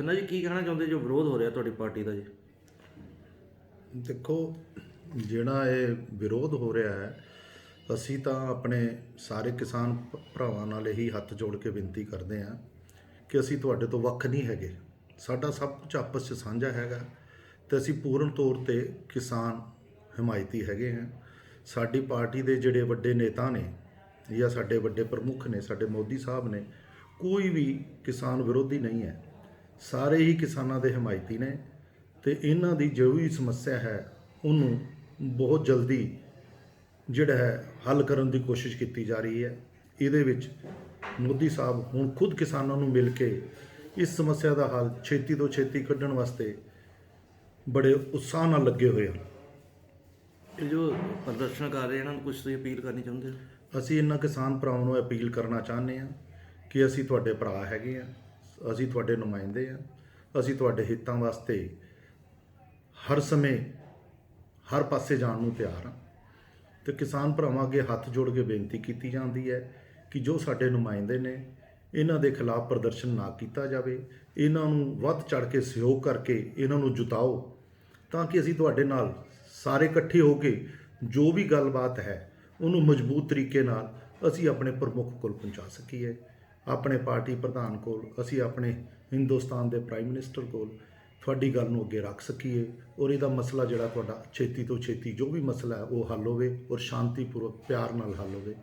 ਖੰਨਾ ਜੀ, ਕੀ ਕਹਿਣਾ ਚਾਹੁੰਦੇ ਜੋ ਵਿਰੋਧ ਹੋ ਰਿਹਾ ਤੁਹਾਡੀ ਪਾਰਟੀ ਦਾ ਜੀ? ਦੇਖੋ, ਜਿਹੜਾ ਇਹ ਵਿਰੋਧ ਹੋ ਰਿਹਾ ਹੈ, ਅਸੀਂ ਤਾਂ ਆਪਣੇ ਸਾਰੇ ਕਿਸਾਨ ਭਰਾਵਾਂ ਨਾਲ ਇਹੀ ਹੱਥ ਜੋੜ ਕੇ ਬੇਨਤੀ ਕਰਦੇ ਹਾਂ ਕਿ ਅਸੀਂ ਤੁਹਾਡੇ ਤੋਂ ਵੱਖ ਨਹੀਂ ਹੈਗੇ। ਸਾਡਾ ਸਭ ਕੁਝ ਆਪਸ 'ਚ ਸਾਂਝਾ ਹੈਗਾ ਤੇ ਅਸੀਂ ਪੂਰਨ ਤੌਰ ਤੇ ਕਿਸਾਨ ਹਮਾਇਤੀ ਹੈਗੇ ਹਾਂ। ਸਾਡੀ ਪਾਰਟੀ ਦੇ ਜਿਹੜੇ ਵੱਡੇ ਨੇਤਾ ਨੇ ਜਾਂ ਸਾਡੇ ਵੱਡੇ ਪ੍ਰਮੁੱਖ ਨੇ, ਸਾਡੇ ਮੋਦੀ ਸਾਹਿਬ ਨੇ, ਕੋਈ ਵੀ ਕਿਸਾਨ ਵਿਰੋਧੀ ਨਹੀਂ ਹੈ। ਸਾਰੇ ਹੀ ਕਿਸਾਨਾਂ ਦੇ ਹਮਾਇਤੀ ਨੇ ਤੇ ਇਹਨਾਂ ਦੀ ਜੋ ਵੀ ਸਮੱਸਿਆ ਹੈ ਉਹਨੂੰ ਬਹੁਤ ਜਲਦੀ ਜਿਹੜਾ ਹੈ ਹੱਲ ਕਰਨ ਦੀ ਕੋਸ਼ਿਸ਼ ਕੀਤੀ ਜਾ ਰਹੀ ਹੈ। ਇਹਦੇ ਵਿੱਚ ਮੋਦੀ ਸਾਹਿਬ ਹੁਣ ਖੁਦ ਕਿਸਾਨਾਂ ਨੂੰ ਮਿਲ ਕੇ ਇਸ ਸਮੱਸਿਆ ਦਾ ਹੱਲ ਛੇਤੀ ਤੋਂ ਛੇਤੀ ਕੱਢਣ ਵਾਸਤੇ ਬੜੇ ਉਤਸ਼ਾਹ ਨਾਲ ਲੱਗੇ ਹੋਏ ਹਨ। ਇਹ ਜੋ ਪ੍ਰਦਰਸ਼ਨ ਕਰ ਰਹੇ ਇਹਨਾਂ ਨੂੰ ਕੁਝ ਤੁਸੀਂ ਅਪੀਲ ਕਰਨੀ ਚਾਹੁੰਦੇ ਹੋ? ਅਸੀਂ ਇਹਨਾਂ ਕਿਸਾਨ ਭਰਾਵਾਂ ਨੂੰ ਅਪੀਲ ਕਰਨਾ ਚਾਹੁੰਦੇ ਹਾਂ ਕਿ ਅਸੀਂ ਤੁਹਾਡੇ ਭਰਾ ਹੈਗੇ ਹਾਂ। ਅਸੀਂ ਤੁਹਾਡੇ ਨੁਮਾਇੰਦੇ ਹਾਂ, ਅਸੀਂ ਤੁਹਾਡੇ ਹਿੱਤਾਂ ਵਾਸਤੇ ਹਰ ਸਮੇਂ ਹਰ ਪਾਸੇ ਜਾਣ ਨੂੰ ਤਿਆਰ ਹਾਂ। ਤੇ ਕਿਸਾਨ ਭਰਾਵਾਂ ਅੱਗੇ ਹੱਥ ਜੋੜ ਕੇ ਬੇਨਤੀ ਕੀਤੀ ਜਾਂਦੀ ਹੈ ਕਿ ਜੋ ਸਾਡੇ ਨੁਮਾਇੰਦੇ ਨੇ, ਇਹਨਾਂ ਦੇ ਖਿਲਾਫ ਪ੍ਰਦਰਸ਼ਨ ਨਾ ਕੀਤਾ ਜਾਵੇ, ਇਹਨਾਂ ਨੂੰ ਵੱਧ ਚੜ ਕੇ ਸਹਿਯੋਗ ਕਰਕੇ ਇਹਨਾਂ ਨੂੰ ਜੁਤਾਓ ਤਾਂ ਕਿ ਅਸੀਂ ਤੁਹਾਡੇ ਨਾਲ ਸਾਰੇ ਇਕੱਠੇ ਹੋ ਕੇ ਜੋ ਵੀ ਗੱਲਬਾਤ ਹੈ, ਉਹਨੂੰ ਮਜ਼ਬੂਤ ਤਰੀਕੇ ਨਾਲ ਅਸੀਂ ਆਪਣੇ ਪ੍ਰਮੁੱਖ ਕੋਲ ਪਹੁੰਚਾ ਸਕੀਏ। ਆਪਣੇ ਪਾਰਟੀ ਪ੍ਰਧਾਨ ਕੋਲ, ਅਸੀਂ ਆਪਣੇ ਹਿੰਦੁਸਤਾਨ ਦੇ ਪ੍ਰਾਈਮ ਮਿਨਿਸਟਰ ਕੋਲ ਤੁਹਾਡੀ ਗੱਲ ਨੂੰ ਅੱਗੇ ਰੱਖ ਸਕੀਏ ਔਰ ਇਹਦਾ ਮਸਲਾ ਜਿਹੜਾ ਤੁਹਾਡਾ ਛੇਤੀ ਤੋਂ ਛੇਤੀ ਜੋ ਵੀ ਮਸਲਾ ਹੈ, ਉਹ ਹੱਲ ਹੋਵੇ ਔਰ ਸ਼ਾਂਤੀਪੂਰਵਕ ਪਿਆਰ ਨਾਲ ਹੱਲ ਹੋਵੇ।